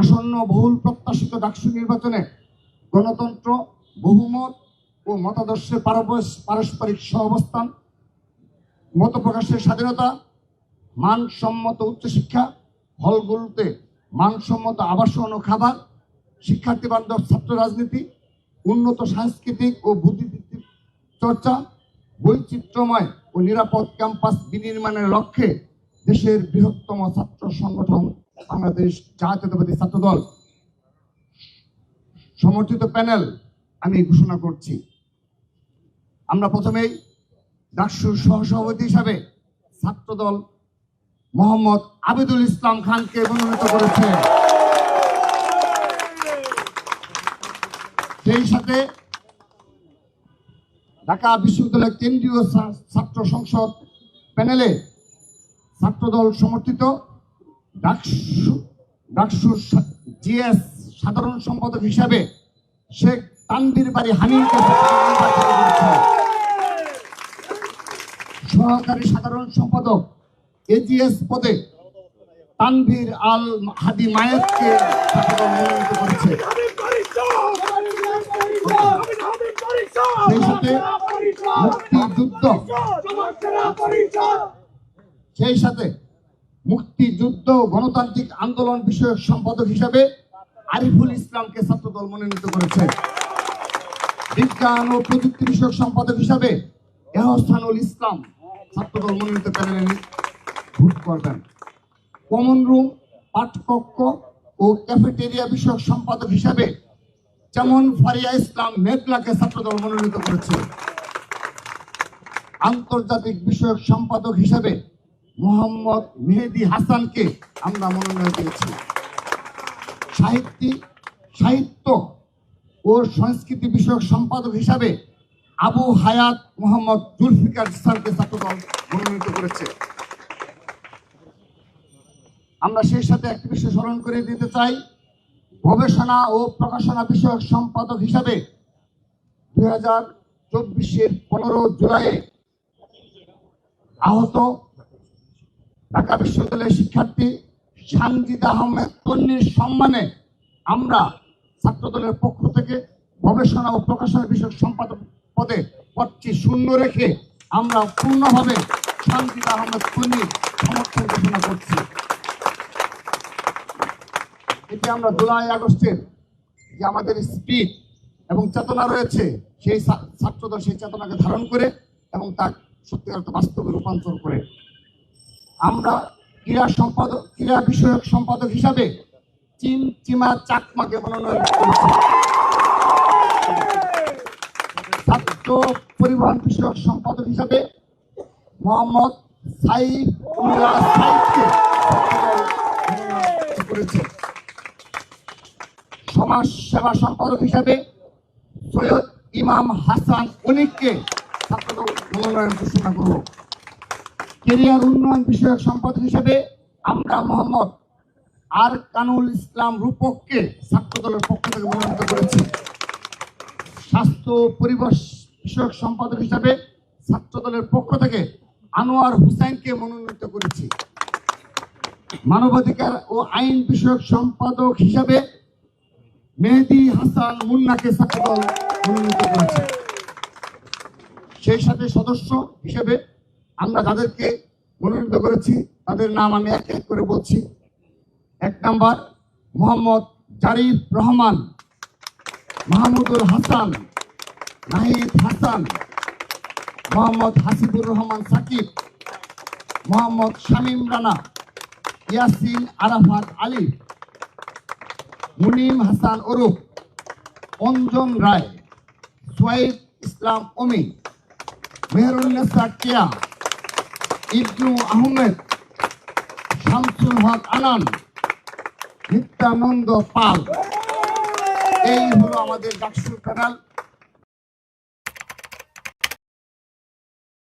আসন্ন বহুল প্রত্যাশিত ডাকসু নির্বাচনে গণতন্ত্র, বহুমত ও মতাদর্শের পারস্পরিক সহাবস্থান, মত প্রকাশের স্বাধীনতা, মানসম্মত উচ্চশিক্ষা, হলগুলোতে মানসম্মত আবাসন ও খাবার শিক্ষার্থী বান্ধব ছাত্র রাজনীতি, উন্নত সাংস্কৃতিক ও বুদ্ধিবৃত্তিক চর্চা, বৈচিত্র্যময় ও নিরাপদ ক্যাম্পাস বিনির্মাণের লক্ষ্যে দেশের বৃহত্তম ছাত্র সংগঠন বাংলাদেশ জাতীয়তাবাদী ছাত্র দল সমর্থিত প্যানেল আমি ঘোষণা করছি। আমরা প্রথমেই ডাকসুর সহসভাপতি হিসাবে ছাত্রদল মোহাম্মদ আবিদুল ইসলাম খানকে মনোনীত করেছে। সেই সাথে ঢাকা বিশ্ববিদ্যালয় কেন্দ্রীয় ছাত্র সংসদ প্যানেলে ছাত্রদল সমর্থিত ডাকসু, ডাকসুর জিএস সাধারণ সম্পাদক হিসাবে শেখ তানভীর বাড়ি হানিফকে সহকারী সাধারণ সম্পাদক এজিএস পদে তানভীর আল হাদি মায়েতকে মনোনীত করেছে। সেই সাথে মুক্তিযুদ্ধ, সেই সাথে মুক্তিযুদ্ধ গণতান্ত্রিক আন্দোলন বিষয়ক সম্পাদক হিসাবে আরিফুল ইসলামকে ছাত্রদল মনোনীত করেছে। বিজ্ঞান ও প্রযুক্তি বিষয়ক সম্পাদক হিসাবে এহসানুল ইসলাম ছাত্রদল মনোনীত প্যানেলে ভোট করবেন। কমন রুম, পাঠকক্ষ ও ক্যাফেটেরিয়া বিষয়ক সম্পাদক হিসাবে যেমন ফারিয়া ইসলাম মেঘলাকে ছাত্রদল মনোনীত করেছে। আন্তর্জাতিক বিষয়ক সম্পাদক হিসাবে মোহাম্মদ মেহেদি হাসানকে আমরা মনোনয়ন দিয়েছি। সাহিত্যিক, সাহিত্য ও সংস্কৃতি বিষয়ক সম্পাদক হিসাবে আবু হায়াত মোহাম্মদ জুলফিকার স্যারকে ছাত্রদল মনোনীত করেছে। আমরা সেই সাথে একটি বিষয় স্মরণ করে দিতে চাই। গবেষণা ও প্রকাশনা বিষয়ক সম্পাদক হিসাবে দুই হাজার চব্বিশের পনেরো জুলাই আহত ঢাকা বিশ্ববিদ্যালয়ের শিক্ষার্থী সানজিদ আহমেদ তন্নির সম্মানে আমরা ছাত্রদলের পক্ষ থেকে গবেষণা ও প্রকাশনা বিষয়ক সম্পাদক পদে পদটি শূন্য রেখে আমরা পূর্ণভাবে সানজিদ আহমেদ তন্নির সমর্থন ঘোষণা করছি। এটি আমরা জুলাই আগস্টের যে আমাদের স্পিড এবং চেতনা রয়েছে, সেই ছাত্রদল সেই চেতনাকে ধারণ করে এবং তা সত্যিকার বাস্তবে রূপান্তর করে। আমরা ক্রীড়া সম্পাদক ক্রীড়া বিষয়ক সম্পাদক হিসাবে চিন, চিমা, চাকমাকে মনোনয়ন ছাত্র পরিবহন বিষয়ক সম্পাদক হিসাবে মোহাম্মদ করেছে। সমাজ সেবা সম্পাদক হিসাবে সৈয়দ ইমাম হাসান অনিককে ছাত্র মনোনয়ন ঘোষণা করব। কেরিয়ার উন্নয়ন বিষয়ক সম্পাদক হিসেবে আমরা মোহাম্মদ আর কানুল ইসলাম রূপককে ছাত্রদলের পক্ষ থেকে মনোনীত করেছি। স্বাস্থ্য পরিবেশ বিষয়ক সম্পাদক হিসাবে ছাত্রদলের পক্ষ থেকে আনোয়ার হুসাইনকে মনোনীত করেছি। মানবাধিকার ও আইন বিষয়ক সম্পাদক হিসাবে মেহেদি হাসান মুন্নাকে ছাত্রদল মনোনীত করেছে। সেই সাথে সদস্য হিসেবে আমরা যাদেরকে মনোনীত করেছি। তাদের নাম আমি এক এক করে বলছি। এক নাম্বার, মোহাম্মদ জারিফ রহমান, মাহমুদুল হাসান, নাহিদ হাসান, মোহাম্মদ হাসিবুর রহমান সাকিব, মোহাম্মদ শামীম রানা, ইয়াসিন আরাফাত আলী, মুনিম হাসান ওরুফ অঞ্জন রায় সোয়াইব ইসলাম অমি মেহরুন্নেসা কেয়া ইবনু আহমেদ শামসুল হক আনান নিত্যানন্দ পাল। এই হলো আমাদের ডাকসুর প্যানেল।